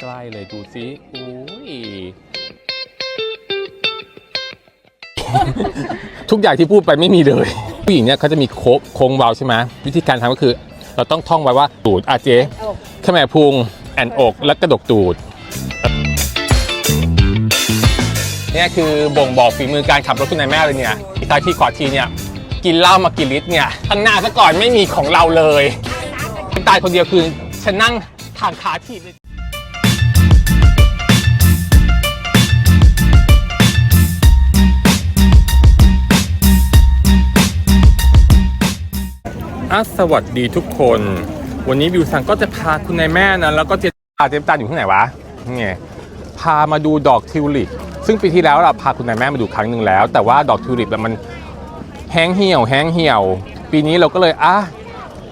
ใกล้ๆเลยดูซิอุ้ย ทุกอย่างที่พูดไปไม่มีเลย ผู้หญิงเนี่ยเขาจะมีโค้งโค้งเบาใช่ไหมวิธีการทำก็คือ เราต้องท่องไว้ว่าตูดอาเจขแมพุงแอนอก และกระดกตูดเนี่ยคือบ่งบอกฝีมือการขับรถคุณนายแม่เลยเนี่ยอีกท้ายที่ขวาทีเนี่ยกินเหล้ามากี่ลิตรเนี่ยข้างหน้าซะก่อนไม่มีของเราเลยตายคนเดียวคือฉันนั่งทางขาถีบเลย อะสวัสดีทุกคน วันนี้บิวซังก็จะพาคุณนายแม่นะแล้วก็เจตาเจมตาอยู่ที่ไหนวะนี่พามาดูดอกทิวลิป ซึ่งปีที่แล้วเราพาคุณนายแม่มาดูครั้งหนึ่งแล้ว แต่ว่าดอกทิวลิปมันแห้งเหี่ยว แห้งเหี่ยว ปีนี้เราก็เลยอะ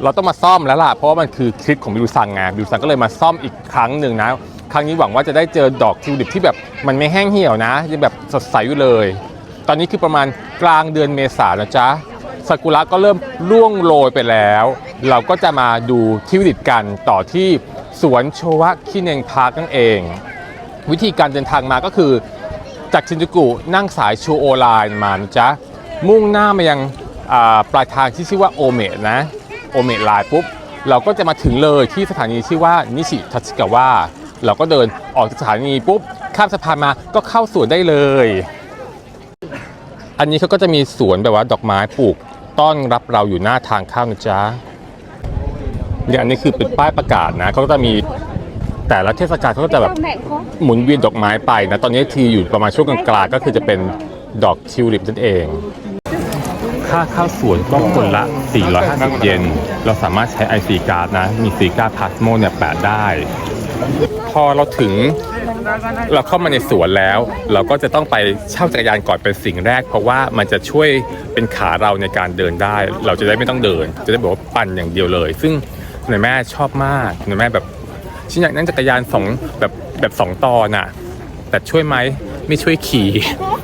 เราต้องมาซ่อมแล้วล่ะเพราะว่ามันคือคลิปของบิวซังไงบิวซังก็เลยมาซ่อมอีกครั้งหนึ่งนะ ครั้งนี้หวังว่าจะได้เจอดอกทิวลิปที่แบบมันไม่แห้งเหี่ยวนะยังแบบสดใสอยู่เลย ตอนนี้คือประมาณกลางเดือนเมษายนนะจ๊ะ ซากุระก็เริ่มร่วงโรยไปแล้ว เราก็จะมาดูทิวลิปกันต่อที่สวนโชวะคิเนงพาร์คนั่นเอง วิธีการเดินทางมาก็คือ จากชินจูกุนั่งสายชูโอไลน์มานะจ๊ะมุ่งหน้ามายังอ่าปลายทางที่ชื่อว่าโอเมะนะโอเมะไลน์ปุ๊บ เราก็จะมาถึงเลยที่สถานีชื่อว่านิชิทัชิกาวะเราก็เดินออกจากสถานีปุ๊บ ข้ามสะพานมาก็เข้าสวนได้เลย อันนี้เขาก็จะมีสวนแบบว่าดอกไม้ปลูก ต้อนรับเราอยู่หน้าทางเข้านะจ๊ะเนี่ยอันนี้คือเป็นป้ายประกาศนะเขาก็จะมีแต่ละเทศกาลเขาก็จะแบบหมุนเวียนดอกไม้ไปนะ ตอนนี้ทีอยู่ประมาณช่วงกลางๆก็คือจะเป็นดอกทิวลิปนั่นเอง ค่าเข้าสวนก็คนละ 450 เยน เราสามารถใช้ IC การ์ดนะ มีซีการ์ดพาสโมเนี่ยแปะได้ พอเราถึง เราเข้ามาในสวนแล้ว เราก็จะต้องไปเช่าจักรยานก่อนเป็นสิ่งแรก เพราะว่ามันจะช่วยเป็นขาเราในการเดินได้ เราจะได้ไม่ต้องเดิน จะได้บอกว่าปั่นอย่างเดียวเลย ซึ่งคุณแม่ชอบมากคุณแม่แบบฉันอยากนั่งจักรยานสองแบบแบบสองตอนน่ะแต่ช่วยไหมไม่ช่วยขี่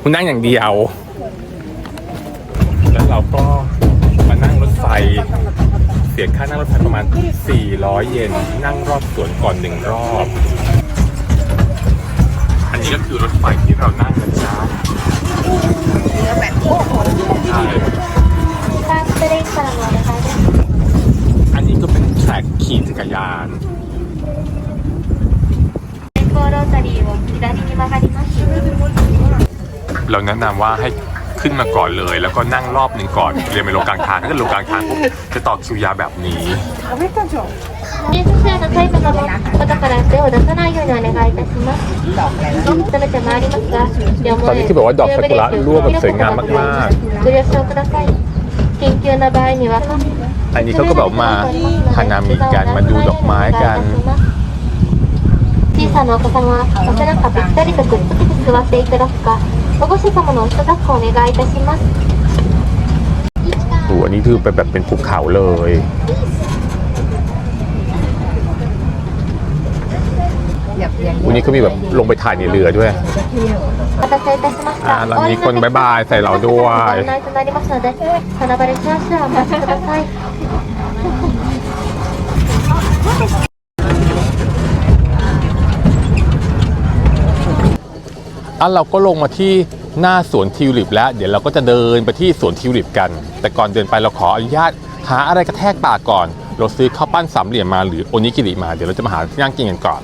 คุณนั่งอย่างเดียว แล้วเราก็มานั่งรถไฟเสียค่านั่งรถไฟประมาณ 400 เยนนั่งรอบสวนก่อนหนึ่งรอบ อันนี้ก็คือรถไฟที่เรานั่งกันจ้าเรือแบบโอ้โหใช่ถ้าจะได้กำลังรอนะคะอันนี้ก็เป็นแทร็กขี่จักรยานเราแนะนำว่าให้ ขึ้นมาก่อนเลย แล้วก็นั่งรอบหนึ่งก่อน เรียนไปลงกลางทางถ้าเกิดลงกลางทางปุ๊บจะต่อคิวยาวแบบนี้ レースシェアのタイプの方から手を出さないようにお願いいたします。食べてまいりますが、両 ตอนนี้คือแบบว่าดอกซากุระร่วงแบบสวยงามมากๆ ご了承ください。緊急な場合には、 อันนี้เขาก็แบบมาฮานามิกันมาดูดอกไม้กัน 小さなお子様はお背中ぴったりとくっつけて座っていただくか、 保護者様のお人抱っこお願いいたします。 โอ้อันนี้คือเป็นแบบเป็นภูเขาเลย วันนี้เขามีแบบลงไปถ่ายในเรือด้วย お待たせいたしまし อ่า た。 แล้วมีคนบายบายใส่เราด้วย ご案内となりますので、花晴れしましたらお待ちください。 อะเราก็ลงมาที่หน้าสวนทิวลิปแล้ว เดี๋ยวเราก็จะเดินไปที่สวนทิวลิปกัน แต่ก่อนเดินไปเราขออนุญาตหาอะไรกระแทกปากก่อน เราซื้อข้าวปั้นสามเหลี่ยมมาหรือโอนิกิริมา เดี๋ยวเราจะมาหาที่นั่งกินกันก่อน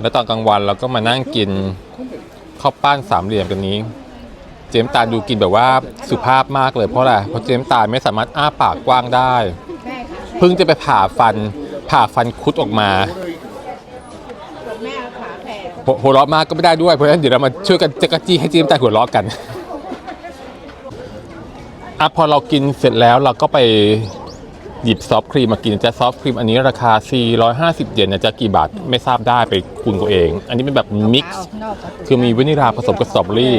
แล้วตอนกลางวันเราก็มานั่งกินข้าวปั้นสามเหลี่ยมกันนี้ เจมส์ตาดูกินแบบว่าสุภาพมากเลยเพราะอะไร เพราะเจมส์ตาไม่สามารถอ้าปากกว้างได้ เพิ่งจะไปผ่าฟันผ่าฟันคุดออกมา หัวหัวเราะมากก็ไม่ได้ด้วยเพราะฉะนั้นเดี๋ยวเรามาช่วยกันจักรจี้ให้เจมส์ตาหัวเราะกันอะพอเรากินเสร็จแล้วเราก็ไปหยิบซอฟต์ครีมมากินนะจะซอฟต์ครีมอันนี้ราคา 450 เยนนะจะกี่บาทไม่ทราบได้ไปคูณตัวเอง อันนี้เป็นแบบมิกซ์นอกจากคือมีวานิลาผสมกับสตรอเบอรี่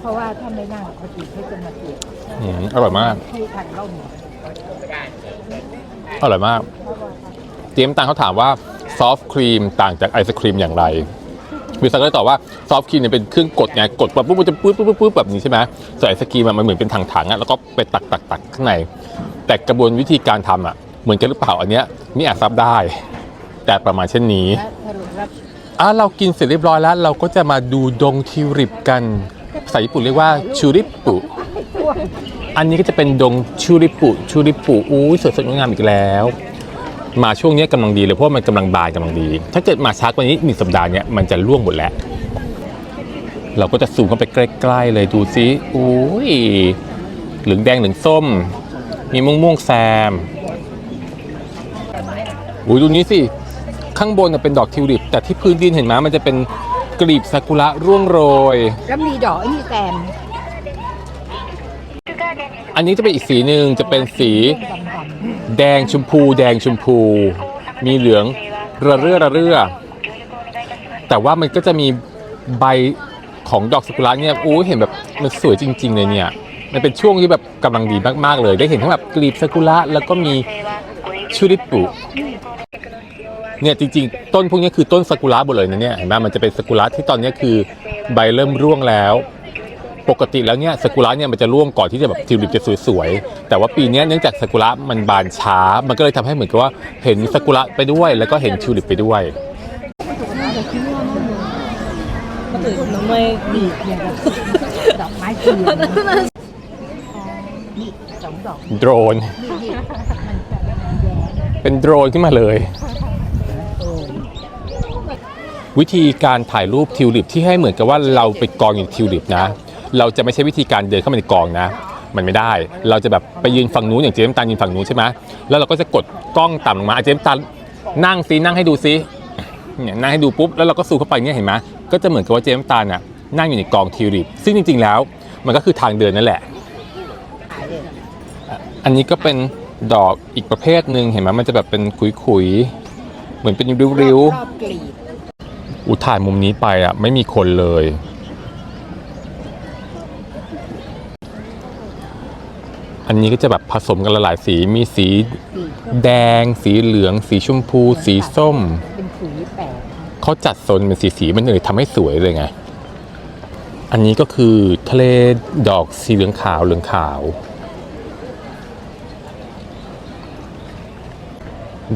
เพราะว่าถ้าไม่นั่งปกติเขาจะมาเก็บอืมอร่อยมากให้ทันเข้าหมดอร่อยมากเจมส์ตังเขาถามว่าซอฟต์ครีมต่างจากไอศครีมอย่างไร วิสักก็เลยตอบว่าซอฟต์ครีมเนี่ยเป็นเครื่องกดไงกดปุ๊บปุ๊บมันจะปุ๊บปุ๊บปุ๊บปุ๊บแบบนี้ใช่ไหมส่วนไอศครีมันเหมือนเป็นถังๆอะแล้วก็ไปตักตักตักข้างใน แต่กระบวนวิธีการทำอะเหมือนกันหรือเปล่าอันเนี้ยนี่อาจทราบได้ แต่ประมาณเช่นนี้อะเรากินเสร็จเรียบร้อยแล้ว เราก็จะมาดูดงทิวลิปกันภาษาญี่ปุ่นเรียกว่าชูริปุอันนี้ก็จะเป็นดงชูริปุชูริปุอู้สวยสดงดงามอีกแล้ว มาช่วงนี้กำลังดีเลยเพราะว่ามันกำลังบานกำลังดี ถ้าเกิดมาช้ากว่านี้หนึ่งสัปดาห์เนี้ยมันจะร่วงหมดแล้ว เราก็จะซูมเข้าไปใกล้ๆเลยดูซิอุ้ยเหลืองแดงเหลืองส้ม มีม่วงม่วงๆแซมอุ้ยดูนี้สิ ข้างบนน่ะเป็นดอกทิวลิป แต่ที่พื้นดินเห็นไหมมันจะเป็นกลีบซากุระร่วงโรย แล้วมีดอกไอ้นี่แซมอันนี้จะเป็นอีกสีหนึ่งจะเป็นสีดำ แดงชมพู แดงชมพู มีเหลืองระเรื่อระเรื่อ แต่ว่ามันก็จะมีใบของดอกซากุระเนี่ยอู้เห็นแบบมันสวยจริง ๆ เลยเนี่ย มันเป็นช่วงที่แบบกำลังดีมากๆเลย ได้เห็นทั้งแบบกลีบซากุระแล้วก็มีชูริปุเนี่ยจริงๆ ต้นพวกนี้คือต้นซากุระหมดเลยนะเนี่ยเห็นไหมมันจะเป็นซากุระที่ตอนนี้คือใบเริ่มร่วงแล้ว ปกติแล้วเนี่ยซากุระเนี่ยมันจะร่วงก่อนที่จะแบบทิวลิปจะสวยๆ แต่ว่าปีเนี้ยเนื่องจากซากุระมันบานช้า มันก็เลยทำให้เหมือนกับว่าเห็นซากุระไปด้วย แล้วก็เห็นทิวลิปไปด้วยๆน้ำไม่ดีเนี่ยดอกไม้เทียนนี่สองดอกโดรน เป็นโดรนขึ้นมาเลย วิธีการถ่ายรูปทิวลิปที่ให้เหมือนกับว่าเราไปกองอยู่ในทิวลิปนะ เราจะไม่ใช่วิธีการเดินเข้ามาในกองนะ มันไม่ได้ เราจะแบบไปยืนฝั่งนู้นอย่างเจมส์ตาลยืนฝั่งนู้นใช่ไหมแล้วเราก็จะกดกล้องต่ำลงมาอะเจมส์ตาลนั่งซินั่งให้ดูซิเนี่ยนั่งให้ดูปุ๊บแล้วเราก็ซูมเข้าไปเนี่ยเห็นไหมก็จะเหมือนกับว่าเจมส์ตาลน่ะนั่งอยู่ในกองทิวลิปซึ่งจริง ๆ แล้ว มันก็คือทางเดินนั่นแหละ อันนี้ก็เป็นดอกอีกประเภทหนึ่งเห็นไหมมันจะแบบเป็นขุยๆเหมือนเป็นริ้วรอบกลีบๆอุยถ่ายมุมนี้ไปอะไม่มีคนเลย อันนี้ก็จะแบบผสมกันหลายๆสีมีสีกลีบแดง สีเหลือง สีชมพู สีส้ม เป็นขุยแปดเขาจัดโซนเป็นสีสีๆมันเลยทำให้สวยเลยไง อันนี้ก็คือทะเลดอกสีเหลืองขาวเหลืองขาว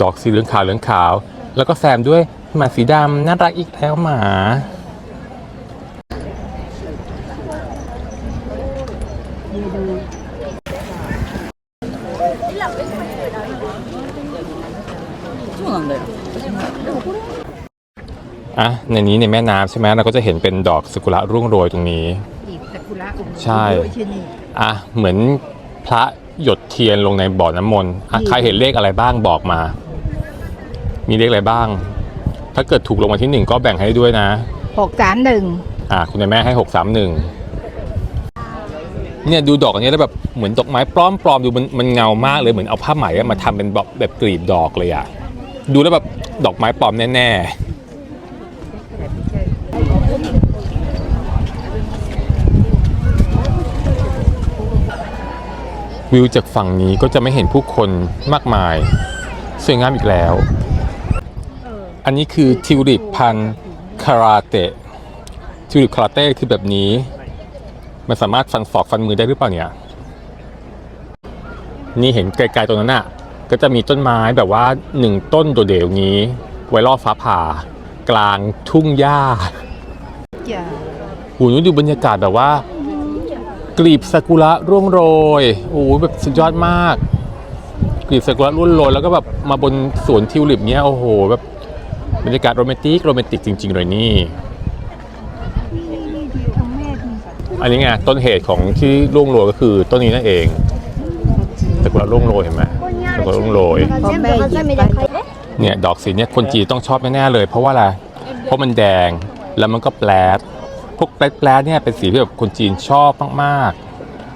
ดอกสีเหลืองขาวเหลืองขาว แล้วก็แซมด้วยหมาสีดำน่ารักอีกแล้วหมา อะในนี้ในแม่น้ำใช่ไหมเราก็จะเห็นเป็นดอกซากุระร่วงโรยตรงนี้กลีบซากุระใช่โอ้ยที่นี่อะเหมือนพระหยดเทียนลงในบ่อน้ำมนต์อะใครเห็นเลขอะไรบ้างบอกมา มีเลขอะไรบ้าง ถ้าเกิดถูกรางวัลที่หนึ่งก็แบ่งให้ด้วยนะ หกสามหนึ่งอ่าคุณแม่ให้หกสามหนึ่งเนี่ยดูดอกอันนี้แล้วแบบเหมือนดอกไม้ปลอมปลอมๆดูมันมันเงามากเลยเหมือนเอาผ้าไหมอะมาทำเป็นแบบแบบกลีบดอกเลยอะ ดูแล้วแบบดอกไม้ปลอมแน่ๆ วิวจากฝั่งนี้ก็จะไม่เห็นผู้คนมากมาย สวยงามอีกแล้ว อันนี้คือทิวลิปพันคาราเตะทิวลิปคาราเต้คือแบบนี้ มันสามารถฟันศอกฟันมือได้หรือเปล่าเนี่ย นี่เห็นไกลๆตรงนั้นน่ะ ก็จะมีต้นไม้แบบว่าหนึ่งต้นโดดเด่อย่างนี้ ไว้ล่อฟ้าผ่า กลางทุ่งหญ้าอย่าหูนู้นดูบรรยากาศแบบว่า กลีบซากุระร่วงโรยโอ้โหแบบสุดยอดมาก กลีบซากุระร่วงโรยแล้วก็แบบมาบนสวนทิวลิปเนี้ยโอ้โหแบบบรรยากาศโรแมนติกโรแมนติกจริง ๆ เลยนี่อันนี้ไงต้นเหตุของที่ร่วงโรยก็คือต้นนี้นั่นเองซากุระร่วงโรยเห็นไหม แล้ก็ต้องโรย เนี่ยดอกสีเนี่ยคนจีนต้องชอบแน่ๆเลย เพราะว่าอะไรเพราะมันแดงแล้วมันก็แปลดพวกแปลดๆเนี่ยเป็นสีที่แบบคนจีนชอบมาก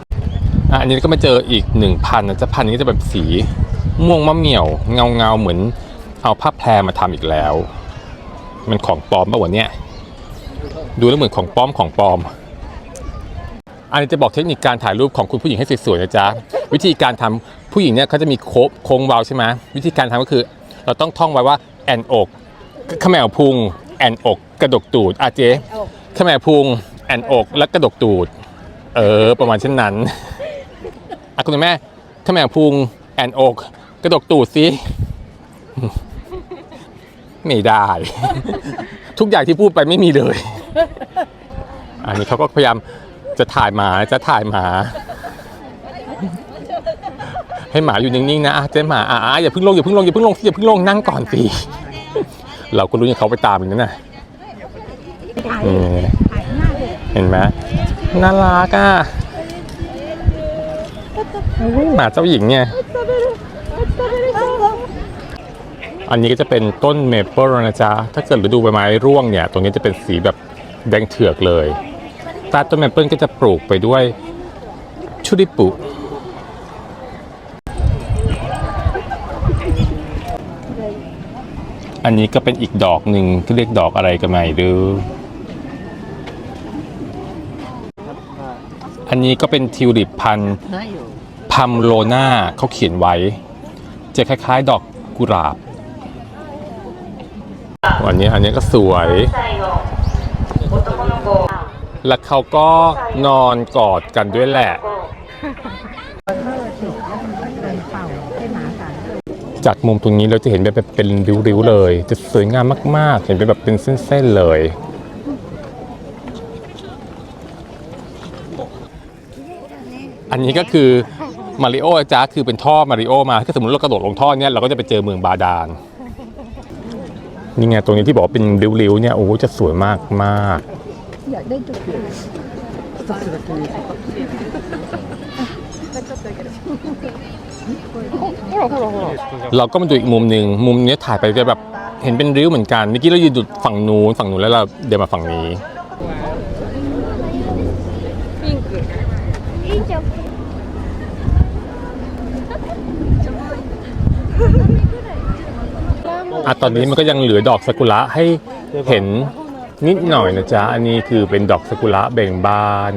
ๆอะอันนี้ก็มาเจออีกหนึ่งพันนะจะพันนี้จะแบบสีม่วงมะเหมี่ยวเงาเงาเหมือนเอาผ้าแพรมาทำอีกแล้ว มันของปลอมป่ะวันเนี้ยดูแล้วเหมือนของปลอมของปลอม อันนี้จะบอกเทคนิคการถ่ายรูปของคุณผู้หญิงให้สวยๆนะจ๊ะ วิธีการทำ ผู้หญิงเนี่ยเขาจะมีโค้งโค้งเวาใช่ไหมวิธีการทำก็คือ เราต้องท่องไว้ว่าแอนอกขมวพุงแอนอก กระดกตูดอาเจ๊ขมวพุงแอนอกและกระดกตูด เออ ประมาณเช่นนั้นอะคุณแม่ขมวพุงแอนอกกระดกตูดสิไม่ได้ ทุกอย่างที่พูดไปไม่มีเลย อันนี้เขาก็พยายามจะถ่ายหมาจะถ่ายหมา ให้หมาอยู่นิ่งๆนะเจ๊หมาอะอะอย่าพิ่งลงอย่าพิ่งลงอย่าพิ่งลงสิอย่าพิ่งลงนั่งก่อนสิเราก็รู้อย่างเขาไปตามอย่างนั้นน่ะเห็นไหมน่ารักอะหมาเจ้าหญิงเนี่ยอันนี้ก็จะเป็นต้นเมเปิลนะจ๊ะ ถ้าเกิดฤดูใบไม้ร่วงเนี่ย ตรงนี้จะเป็นสีแบบแดงเถือกเลยใต้ต้นเมเปิลก็จะปลูกไปด้วยชุดิปุ อันนี้ก็เป็นอีกดอกหนึ่งที่เรียกดอกอะไรกันไม่รู้อันนี้ก็เป็นทิวลิปพันธุ์พัมโลนาเขาเขียนไว้ จะคล้ายๆ ดอกกุหลาบวันนี้อันนี้ก็สวย แล้วเขาก็นอนกอดกันด้วยแหละ จากมุมตรงนี้เราจะเห็นแบบเป็นริ้วๆเลย จะสวยงามมาก ๆ เห็นเป็นแบบเป็นเส้นๆเลยอันนี้ก็คือมาริโอจ้าคือเป็นท่อมาริโอมาถ้าสมมติเรากระโดดลงท่อเนี่ยเราก็จะไปเจอเมืองบาดาลนี่ไงตรงนี้ที่บอกเป็นริ้วๆเนี่ยโอ้โหจะสวยมากมาก เราก็มาดูอีกมุมหนึ่งมุมนี้ถ่ายไปจะแบบเห็นเป็นริ้วเหมือนกันเมื่อกี้เรายืนดูฝั่งนู้นฝั่งนู้นแล้วเราเดินมาฝั่งนี้อะตอนนี้มันก็ยังเหลือดอกซากุระให้เห็นนิดหน่อยนะจ๊ะ อันนี้คือเป็นดอกซากุระเบ่งบาน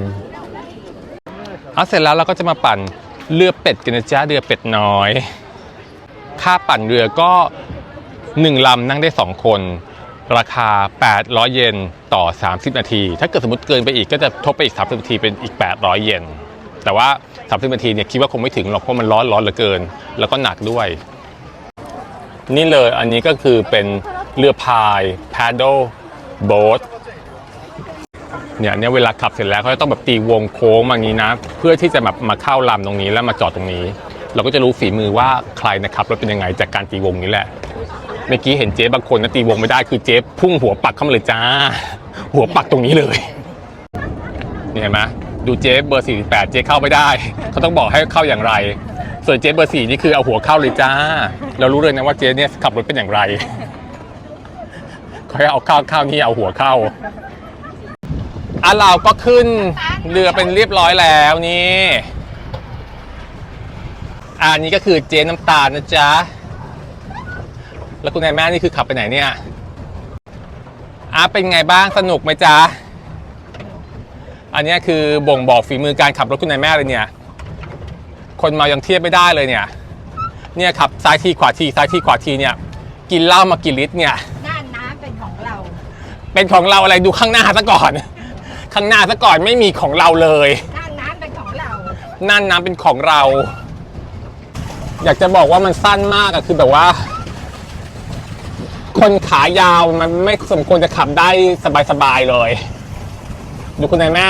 เอาเสร็จแล้วเราก็จะมาปั่น เรือเป็ดกันนะจ๊ะเรือเป็ดน้อย ค่าปั่นเรือก็ 1 ลำนั่งได้ 2 คน ราคา 800 เยนต่อ 30 นาที ถ้าเกิดสมมติเกินไปอีกก็จะทบไปอีก 30 นาทีเป็นอีก 800 เยนแต่ว่า 30 นาทีเนี่ยคิดว่าคงไม่ถึงหรอกเพราะมันร้อนร้อนเหลือเกิน แล้วก็หนักด้วย นี่เลยอันนี้ก็คือเป็นเรือพาย paddle boat เนี่ยเนี่ยเวลาขับเสร็จแล้วเขาจะต้องแบบตีวงโค้งมาอย่างนี้นะ เพื่อที่จะแบบมาเข้าลำตรงนี้แล้วมาจอดตรงนี้ เราก็จะรู้ฝีมือว่าใครนะครับรถเป็นยังไงจากการตีวงนี้แหละเมื่อกี้เห็นเจ๊บางคนนะตีวงไม่ได้คือเจ๊พุ่งหัวปักเข้ามาเลยจ้า หัวปักตรงนี้เลยนี่เห็นไหมดูเจ๊เบอร์ 48 เจ๊เข้าไม่ได้ เขาต้องบอกให้เข้าอย่างไร ส่วนเจ๊เบอร์สี่นี่คือเอาหัวเข้าเลยจ้า เรารู้เลยนะว่าเจ๊เนี่ยขับรถเป็นอย่างไรเขาให้เอาเข้าเข้านี่เอาหัวเข้า อะเราก็ขึ้นเรือเป็นเรียบร้อยแล้วนี่อันนี้ก็คือเจ๊น้ำตาลนะจ๊ะ แล้วคุณนายแม่นี่คือขับไปไหนเนี่ยอะเป็นไงบ้างสนุกไหมจ๊ะ อันนี้คือบ่งบอกฝีมือการขับรถคุณนายแม่เลยเนี่ย คนเมายังเทียบไม่ได้เลยเนี่ย เนี่ยขับซ้ายทีขวาทีซ้ายทีขวาทีเนี่ย กินเหล้ามากี่ลิตรเนี่ย หน้าน้ำเป็นของเรา เป็นของเราอะไรดูข้างหน้าซะก่อน ข้างหน้าซะก่อนไม่มีของเราเลยหน้าน้ำเป็นของเรานั่นน้ำเป็นของเรา อยากจะบอกว่ามันสั้นมากอะคือแบบว่า คนขายาวมันไม่สมควรจะขับได้สบายๆเลย ดูคุณนายแม่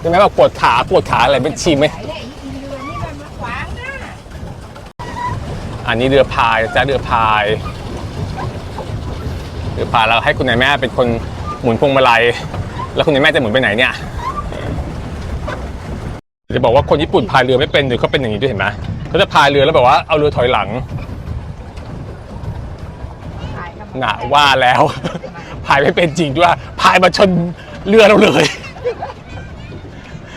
คุณนายแม่บอกปวดขาปวดขาอะไรเป็นชีไหมไอ้เนี่ยอีเรือนี่มันมาขวางหน้าอันนี้เรือพายจ้าเรือพาย เรือพายแล้วให้คุณนายแม่เป็นคนหมุนพวงมาลัย แล้วคุณนายแม่จะหมุนไปไหนเนี่ยจะบอกว่าคนญี่ปุ่นพายเรือไม่เป็นเดี๋ยวเขาเป็นอย่างนี้ด้วยเห็นไหมเขาจะพายเรือแล้วแบบว่าเอาเรือถอยหลังถ่ายกับหนาว่าแล้ว พายไม่เป็นจริงด้วยพายมาชนเรือเราเลย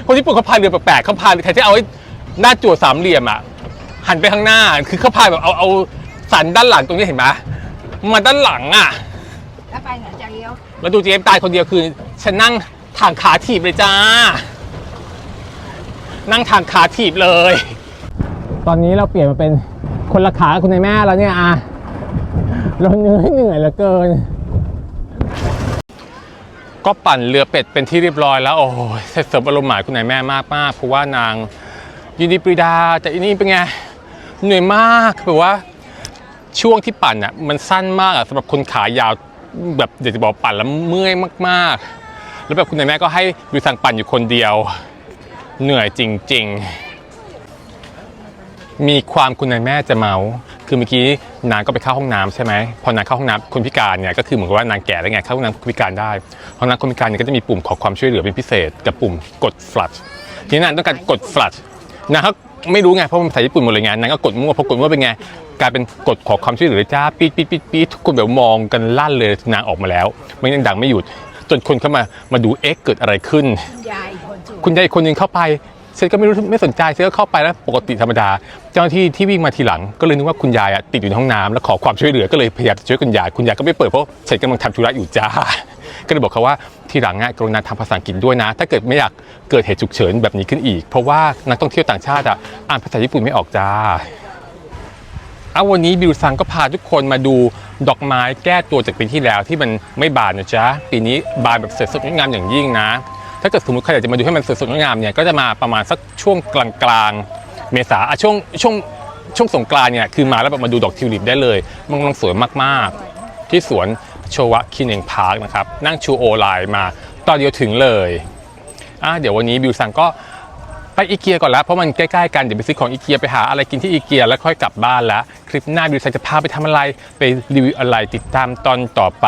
คนญี่ปุ่นเขาพายเรือแปลกๆเขาพายแทนที่เอาไอ้หน้าจั่วสามเหลี่ยมอะหันไปข้างหน้า คือเขาพายแบบเอาเอาสันด้านหลังตรงนี้เห็นไหมมาด้านหลังอะแล้วไปไหนจะเลี้ยวแล้วดูเจมส์ตายคนเดียวคือ ฉันนั่งทางขาถีบเลยจ้า นั่งทางขาถีบเลย ตอนนี้เราเปลี่ยนมาเป็นคนละขาคุณนายแม่แล้วเนี่ยอะเราเหนื่อยเหนื่อยเหลือเกิน ก็ปั่นเรือเป็ดเป็นที่เรียบร้อยแล้ว โอ้ยเสร็จสมอารมณ์หมายคุณนายแม่มากมากเพราะว่านางยินดีปรีดาแต่อันนี้เป็นไงเหนื่อยมากแบบว่าช่วงที่ปั่นอะมันสั้นมากอะสำหรับคนขายาวแบบอยากจะบอกปั่นแล้วเมื่อยมาก ๆ แล้วแบบคุณนายแม่ก็ให้บิวซังปั่นอยู่คนเดียว เหนื่อยจริง ๆ มีความคุณนายแม่จะเมา คือเมื่อกี้นางก็ไปเข้าห้องน้ำใช่ไหมพอนางเข้าห้องน้ำคนพิการเนี่ยก็คือเหมือนกับว่านางแก่แล้วไงเข้าห้องน้ำคนพิการได้ห้องน้ำคนพิการเนี่ยก็จะมีปุ่มขอความช่วยเหลือเป็นพิเศษ กับปุ่มกด flush ทีนี้นางต้องการกด flush นางเขาไม่รู้ไงเพราะมันภาษาญี่ปุ่นหมดเลยไงนางก็กดมั่วพอกดมั่วเป็นไงกลายเป็นกดขอความช่วยเหลือจ้าปี๊ดปี๊ดปีดปีดทุกคนแบบมองกันลั่นเลยนางออกมาแล้วมันยังดังไม่หยุด จนคนเข้ามามาดูเอ๊ะเกิดอะไรขึ้น ยายคนจูคุณยายอีกคนหนึงเข้าไปเซนก็ไม่รู้ไม่สนใจเซนก็เข้าไปแล้วปกติธรรมดา เจ้าหน้าที่ที่วิ่งมาทีหลังก็เลยนึกว่าคุณยายอะติดอยู่ในห้องน้ำแล้วขอความช่วยเหลือก็เลยพยายามจะช่วยคุณยายคุณยายก็ไม่เปิดเพราะเซนกำลังทำธุระอยู่จ้า ก็เลยบอกเขาว่าทีหลังอะกรุณาทำภาษาอังกฤษด้วยนะ ถ้าเกิดไม่อยากเกิดเหตุฉุกเฉินแบบนี้ขึ้นอีก เพราะว่านักท่องเที่ยวต่างชาติอะอ่านภาษาญี่ปุ่นไม่ออกจ้า เอาวันนี้บิวซังก็พาทุกคนมาดู ดอกไม้แก้ตัวจากปีที่แล้วที่มันไม่บานนะจ๊ะปีนี้บานแบบสวยสดงดงามอย่างยิ่งนะ ถ้าเกิดสมมติใครอยากจะมาดูให้มันสวยสดงดงามเนี่ยก็จะมาประมาณสักช่วงกลางๆ เมษาอะช่วงช่วงช่วงสงกรานเนี่ยคือมาแล้วแบบมาดูดอกทิวลิปได้เลย มันกำลังสวยมากๆ ที่สวนโชวะคินเองพาร์คนะครับนั่งชูโอไลน์มาตอนเดียวถึงเลยอะเดี๋ยววันนี้บิวซังก็ ไปอีเกียก่อนแล้วเพราะมันใกล้ๆกันเดี๋ยวไปซื้อของอีเกียไปหาอะไรกินที่อีเกียแล้วค่อยกลับบ้านแล้วคลิปหน้าบิวซันจะพาไปทำอะไรไปรีวิวอะไรติดตามตอนต่อไป